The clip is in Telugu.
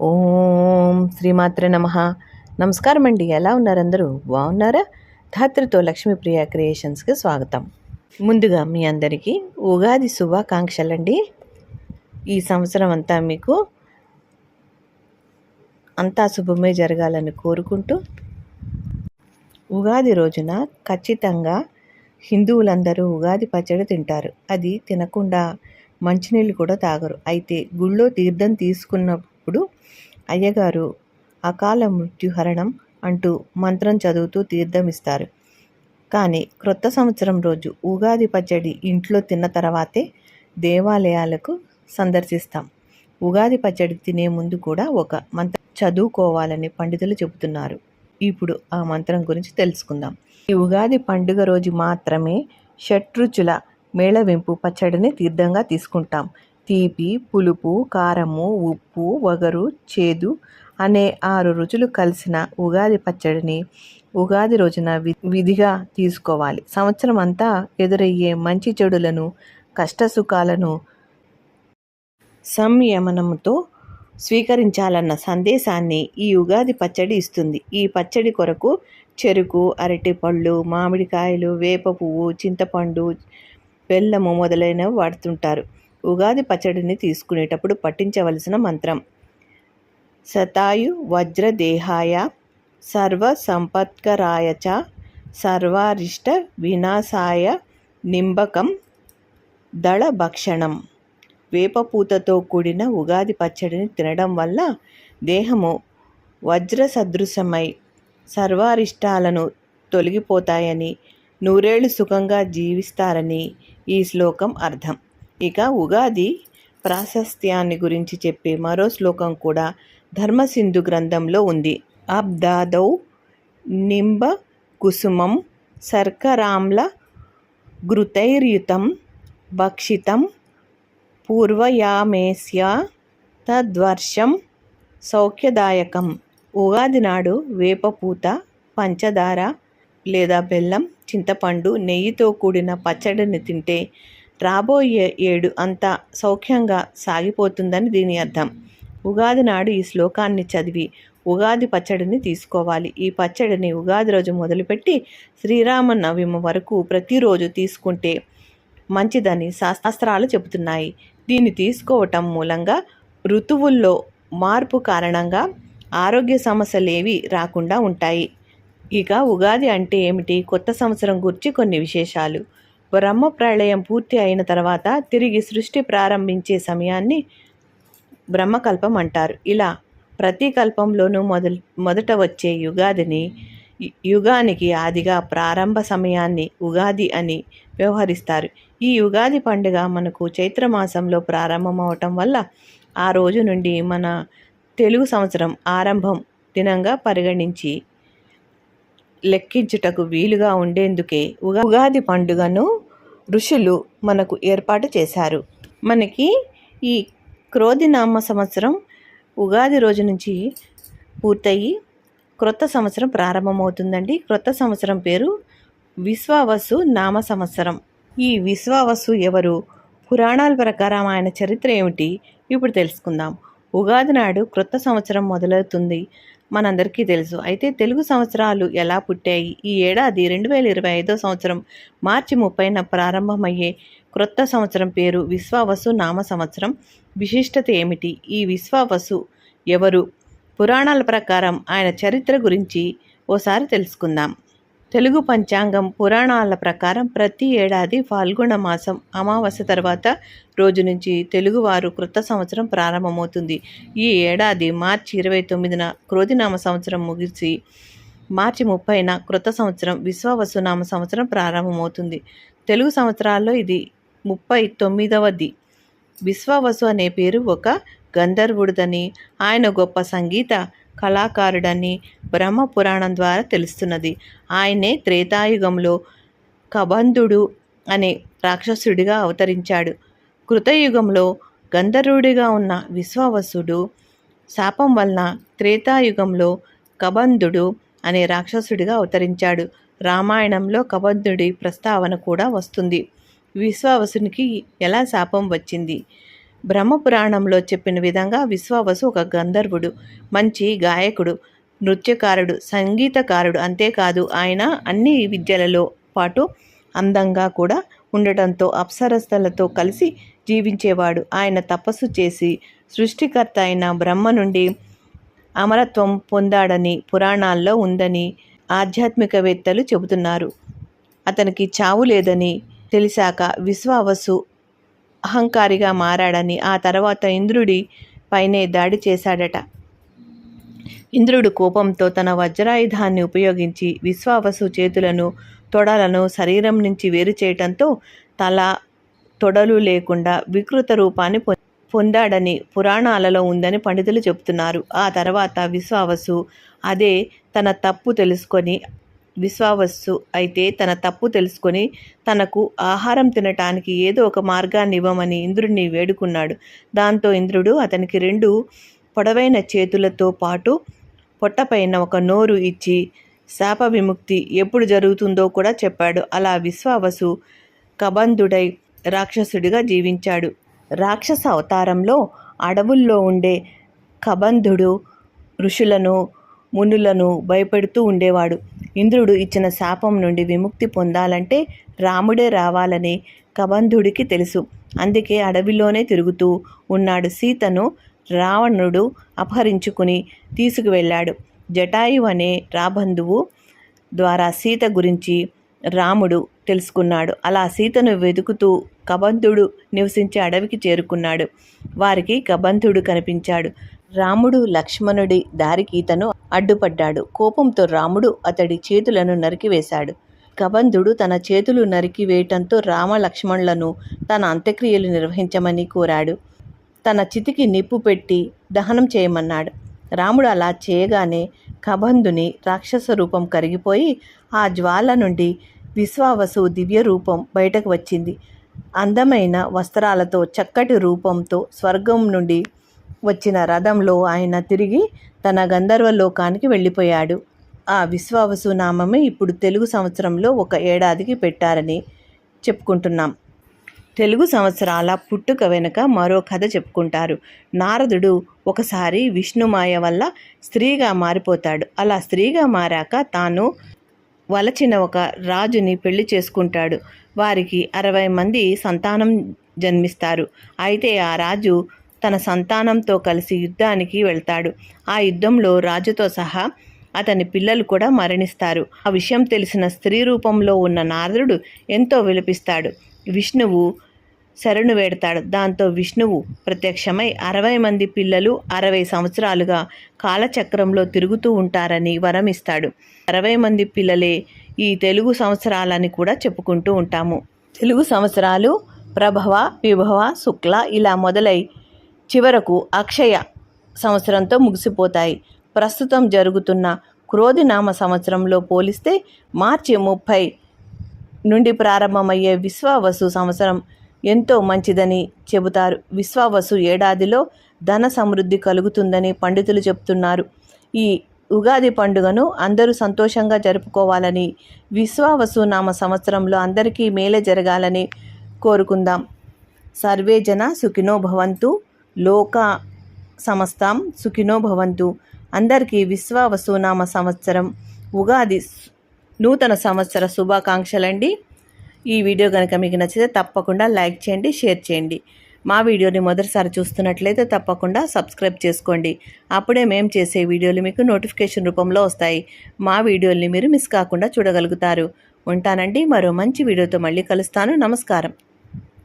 ఓం శ్రీమాత్ర నమ. నమస్కారం అండి ఎలా ఉన్నారు అందరూ? బాగున్నారా? ధాత్రితో లక్ష్మీప్రియ క్రియేషన్స్కి స్వాగతం. ముందుగా మీ అందరికీ ఉగాది శుభాకాంక్షలండి. ఈ సంవత్సరం అంతా మీకు అంతా శుభమే జరగాలని కోరుకుంటూ ఉగాది రోజున ఖచ్చితంగా హిందువులందరూ ఉగాది పచ్చడి తింటారు. అది తినకుండా మంచినీళ్ళు కూడా తాగరు. అయితే గుళ్ళో తీర్థం తీసుకున్న చేసినప్పుడు అయ్యగారు అకాల మృత్యుహరణం అంటూ మంత్రం చదువుతూ తీర్థం ఇస్తారు కానీ క్రొత్త సంవత్సరం రోజు ఉగాది పచ్చడి ఇంట్లో తిన్న తర్వాతే దేవాలయాలకు సందర్శిస్తాం. ఉగాది పచ్చడి తినే ముందు కూడా ఒక మంత్రం చదువుకోవాలని పండితులు చెబుతున్నారు. ఇప్పుడు ఆ మంత్రం గురించి తెలుసుకుందాం. ఈ ఉగాది పండుగ రోజు మాత్రమే షట్రుచుల మేళవింపు పచ్చడిని తీర్థంగా తీసుకుంటాం. తీపి పులుపు కారము ఉప్పు వగరు చేదు అనే ఆరు రుచులు కలిసిన ఉగాది పచ్చడిని ఉగాది రోజున విధిగా తీసుకోవాలి. సంవత్సరం అంతా ఎదురయ్యే మంచి చెడులను కష్టసుఖాలను సంయమనంతో స్వీకరించాలన్న సందేశాన్ని ఈ ఉగాది పచ్చడి ఇస్తుంది. ఈ పచ్చడి కొరకు చెరుకు అరటిపళ్ళు మామిడికాయలు వేప పువ్వు చింతపండు బెల్లము మొదలైనవి వాడుతుంటారు. ఉగాది పచ్చడిని తీసుకునేటప్పుడు పట్టించవలసిన మంత్రం. సతాయు వజ్రదేహాయ సర్వసంపత్కరాయచ సర్వారిష్ట వినాశాయ నింబకం దళభక్షణం వేపపూతతో కూడిన ఉగాది పచ్చడిని తినడం వల్ల దేహము వజ్ర సదృశమై సర్వారిష్టాలను తొలగిపోతాయని నూరేళ్ళు సుఖంగా జీవిస్తారని ఈ శ్లోకం అర్థం. ఇక ఉగాది ప్రాశస్త్యాన్ని గురించి చెప్పే మరో శ్లోకం కూడా ధర్మసింధు గ్రంథంలో ఉంది. అబ్దాదౌ నింబ కుసుమం శర్కరాంల ఘృతైర్యుతం భక్షితం పూర్వయామేస్య తద్వర్షం సౌఖ్యదాయకం. ఉగాది నాడు వేపపూత పంచదార లేదా బెల్లం చింతపండు నెయ్యితో కూడిన పచ్చడిని తింటే రాబోయే ఏడు అంతా సౌఖ్యంగా సాగిపోతుందని దీని అర్థం. ఉగాది నాడు ఈ శ్లోకాన్ని చదివి ఉగాది పచ్చడిని తీసుకోవాలి. ఈ పచ్చడిని ఉగాది రోజు మొదలుపెట్టి శ్రీరామ నవమి వరకు ప్రతిరోజు తీసుకుంటే మంచిదని శాస్త్రాలు చెబుతున్నాయి. దీన్ని తీసుకోవటం మూలంగా ఋతువుల్లో మార్పు కారణంగా ఆరోగ్య సమస్యలు ఏవి రాకుండా ఉంటాయి. ఇక ఉగాది అంటే ఏమిటి? కొత్త సంవత్సరం గురించి కొన్ని విశేషాలు. బ్రహ్మ ప్రళయం పూర్తి అయిన తర్వాత తిరిగి సృష్టి ప్రారంభించే సమయాన్ని బ్రహ్మకల్పం అంటారు. ఇలా ప్రతి కల్పంలోనూ మొదలు మొదట వచ్చే యుగాదిని యుగానికి ఆదిగా ప్రారంభ సమయాన్ని ఉగాది అని వ్యవహరిస్తారు. ఈ ఉగాది పండుగ మనకు చైత్రమాసంలో ప్రారంభమవటం వల్ల ఆ రోజు నుండి మన తెలుగు సంవత్సరం ఆరంభం దినంగా పరిగణించి లెక్కించుటకు వీలుగా ఉండేందుకే ఉగాది పండుగను ఋషులు మనకు ఏర్పాటు చేశారు. మనకి ఈ క్రోధినామ సంవత్సరం ఉగాది రోజు నుంచి పూర్తయి క్రొత్త సంవత్సరం ప్రారంభమవుతుందండి. క్రొత్త సంవత్సరం పేరు విశ్వావసు నామ సంవత్సరం. ఈ విశ్వావసు ఎవరు? పురాణాల ప్రకారం ఆయన చరిత్ర ఏమిటి? ఇప్పుడు తెలుసుకుందాం. ఉగాది నాడు క్రొత్త సంవత్సరం మొదలవుతుంది. మనందరికీ తెలుసు. అయితే తెలుగు సంవత్సరాలు ఎలా పుట్టాయి? ఈ ఏడాది రెండు వేల ఇరవై ఐదో సంవత్సరం మార్చి ముప్పైన ప్రారంభమయ్యే క్రొత్త సంవత్సరం పేరు విశ్వావసు నామ సంవత్సరం. విశిష్టత ఏమిటి? ఈ విశ్వావసు ఎవరు? పురాణాల ప్రకారం ఆయన చరిత్ర గురించి ఓసారి తెలుసుకుందాం. తెలుగు పంచాంగం పురాణాల ప్రకారం ప్రతి ఏడాది ఫాల్గుణ మాసం అమావాస్య తర్వాత రోజు నుంచి తెలుగువారు క్రొత్త సంవత్సరం ప్రారంభమవుతుంది. ఈ ఏడాది మార్చి ఇరవై తొమ్మిదిన క్రోధినామ సంవత్సరం ముగిసి మార్చి ముప్పైన క్రొత్త సంవత్సరం విశ్వవసునామ సంవత్సరం ప్రారంభమవుతుంది. తెలుగు సంవత్సరాల్లో ఇది ముప్పై తొమ్మిదవది. విశ్వవసు అనే పేరు ఒక గంధర్వుడిదని ఆయన గొప్ప సంగీత కళాకారుడని బ్రహ్మ పురాణం ద్వారా తెలుస్తున్నది. ఆయనే త్రేతాయుగంలో కబంధుడు అనే రాక్షసుడిగా అవతరించాడు. కృతయుగంలో గంధర్వుడిగా ఉన్న విశ్వావసుడు శాపం వలన త్రేతాయుగంలో కబంధుడు అనే రాక్షసుడిగా అవతరించాడు. రామాయణంలో కబంధుడి ప్రస్తావన కూడా వస్తుంది. విశ్వావసునికి ఎలా శాపం వచ్చింది? బ్రహ్మపురాణంలో చెప్పిన విధంగా విశ్వావసు ఒక గంధర్వుడు మంచి గాయకుడు నృత్యకారుడు సంగీతకారుడు అంతేకాదు. ఆయన అన్ని విద్యలలో పాటు అందంగా కూడా ఉండటంతో అప్సరస్తలతో కలిసి జీవించేవాడు. ఆయన తపస్సు చేసి సృష్టికర్త అయిన బ్రహ్మ నుండి అమరత్వం పొందాడని పురాణాల్లో ఉందని ఆధ్యాత్మికవేత్తలు చెబుతున్నారు. అతనికి చావు లేదని తెలిసాక విశ్వావసు అహంకారిగా మారాడని ఆ తర్వాత ఇంద్రుడి పైనే దాడి చేశాడట. ఇంద్రుడు కోపంతో తన వజ్రాయుధాన్ని ఉపయోగించి విశ్వావసు చేతులను తొడలను శరీరం నుంచి వేరు చేయటంతో తల తొడలు లేకుండా వికృత రూపాన్ని పొందాడని పురాణాలలో ఉందని పండితులు చెబుతున్నారు. ఆ తర్వాత విశ్వావసు అదే తన తప్పు తెలుసుకొని విశ్వావస్సు అయితే తన తప్పు తెలుసుకొని తనకు ఆహారం తినటానికి ఏదో ఒక మార్గాన్ని ఇవ్వమని ఇంద్రుడిని వేడుకున్నాడు. దాంతో ఇంద్రుడు అతనికి రెండు పొడవైన చేతులతో పాటు పొట్టపైన ఒక నోరు ఇచ్చి శాప విముక్తి ఎప్పుడు జరుగుతుందో కూడా చెప్పాడు. అలా విశ్వావసు కబంధుడై రాక్షసుడిగా జీవించాడు. రాక్షస అవతారంలో అడవుల్లో ఉండే కబంధుడు ఋషులను మునులను భయపెడుతూ ఉండేవాడు. ఇంద్రుడు ఇచ్చిన శాపం నుండి విముక్తి పొందాలంటే రాముడే రావాలని కబంధుడికి తెలుసు. అందుకే అడవిలోనే తిరుగుతూ ఉన్నాడు సీతను రావణుడు అపహరించుకుని తీసుకువెళ్ళాడు. జటాయు అనే రాబంధువు ద్వారా సీత గురించి రాముడు తెలుసుకున్నాడు. అలా సీతను వెతుకుతూ కబంధుడు నివసించే అడవికి చేరుకున్నాడు. వారికి కబంధుడు కనిపించాడు. రాముడు లక్ష్మణుడి దారికి ఇతను అడ్డుపడ్డాడు. కోపంతో రాముడు అతడి చేతులను నరికివేశాడు. కబంధుడు తన చేతులు నరికివేయటంతో రామ లక్ష్మణులను తన అంత్యక్రియలు నిర్వహించమని కోరాడు. తన చితికి నిప్పు పెట్టి దహనం చేయమన్నాడు. రాముడు అలా చేయగానే కబంధుని రాక్షస రూపం కరిగిపోయి ఆ జ్వాల నుండి విశ్వావసు దివ్య రూపం బయటకు వచ్చింది. అందమైన వస్త్రాలతో చక్కటి రూపంతో స్వర్గం నుండి వచ్చిన రథంలో ఆయన తిరిగి తన గంధర్వ లోకానికి వెళ్ళిపోయాడు. ఆ విశ్వావసు నామమే ఇప్పుడు తెలుగు సంవత్సరంలో ఒక ఏడాదికి పెట్టారని చెప్పుకుంటున్నాం. తెలుగు సంవత్సరాల పుట్టుక వెనుక మరో కథ చెప్పుకుంటారు. నారదుడు ఒకసారి విష్ణుమాయ వల్ల స్త్రీగా మారిపోతాడు. అలా స్త్రీగా మారాక తాను వలచిన ఒక రాజుని పెళ్ళి చేసుకుంటాడు. వారికి అరవై మంది సంతానం జన్మిస్తారు. అయితే ఆ రాజు తన సంతానంతో కలిసి యుద్ధానికి వెళ్తాడు. ఆ యుద్ధంలో రాజుతో సహా అతని పిల్లలు కూడా మరణిస్తారు. ఆ విషయం తెలిసిన స్త్రీ రూపంలో ఉన్న నారదుడు ఎంతో విలపిస్తాడు. విష్ణువు శరణు వేడతాడు. దాంతో విష్ణువు ప్రత్యక్షమై అరవై మంది పిల్లలు అరవై సంవత్సరాలుగా కాలచక్రంలో తిరుగుతూ ఉంటారని వరం ఇస్తాడు అరవై మంది పిల్లలే ఈ తెలుగు సంవత్సరాలని కూడా చెప్పుకుంటూ ఉంటాము. తెలుగు సంవత్సరాలు ప్రభవ విభవ శుక్ల ఇలా మొదలై చివరకు అక్షయ సంవత్సరంతో ముగిసిపోతాయి. ప్రస్తుతం జరుగుతున్న క్రోధినామ సంవత్సరంలో పోలిస్తే మార్చి ముప్పై నుండి ప్రారంభమయ్యే విశ్వావసు సంవత్సరం ఎంతో మంచిదని చెబుతారు. విశ్వావసు ఏడాదిలో ధన సమృద్ధి కలుగుతుందని పండితులు చెబుతున్నారు. ఈ ఉగాది పండుగను అందరూ సంతోషంగా జరుపుకోవాలని విశ్వావసు నామ సంవత్సరంలో అందరికీ మేలే జరగాలని కోరుకుందాం. సర్వే జన సుఖినో భవంతు. లోక సమస్తాం సుఖినో భవంతు. అందరికీ విశ్వ వసునామ సంవత్సరం. ఉగాది నూతన సంవత్సర శుభాకాంక్షలండి. ఈ వీడియో కనుక మీకు నచ్చితే తప్పకుండా లైక్ చేయండి షేర్ చేయండి. మా వీడియోని మొదటిసారి చూస్తున్నట్లయితే తప్పకుండా సబ్స్క్రైబ్ చేసుకోండి. అప్పుడే మేము చేసే వీడియోలు మీకు నోటిఫికేషన్ రూపంలో వస్తాయి. మా వీడియోల్ని మీరు మిస్ కాకుండా చూడగలుగుతారు. ఉంటానండి. మరో మంచి వీడియోతో మళ్ళీ కలుస్తాను. నమస్కారం.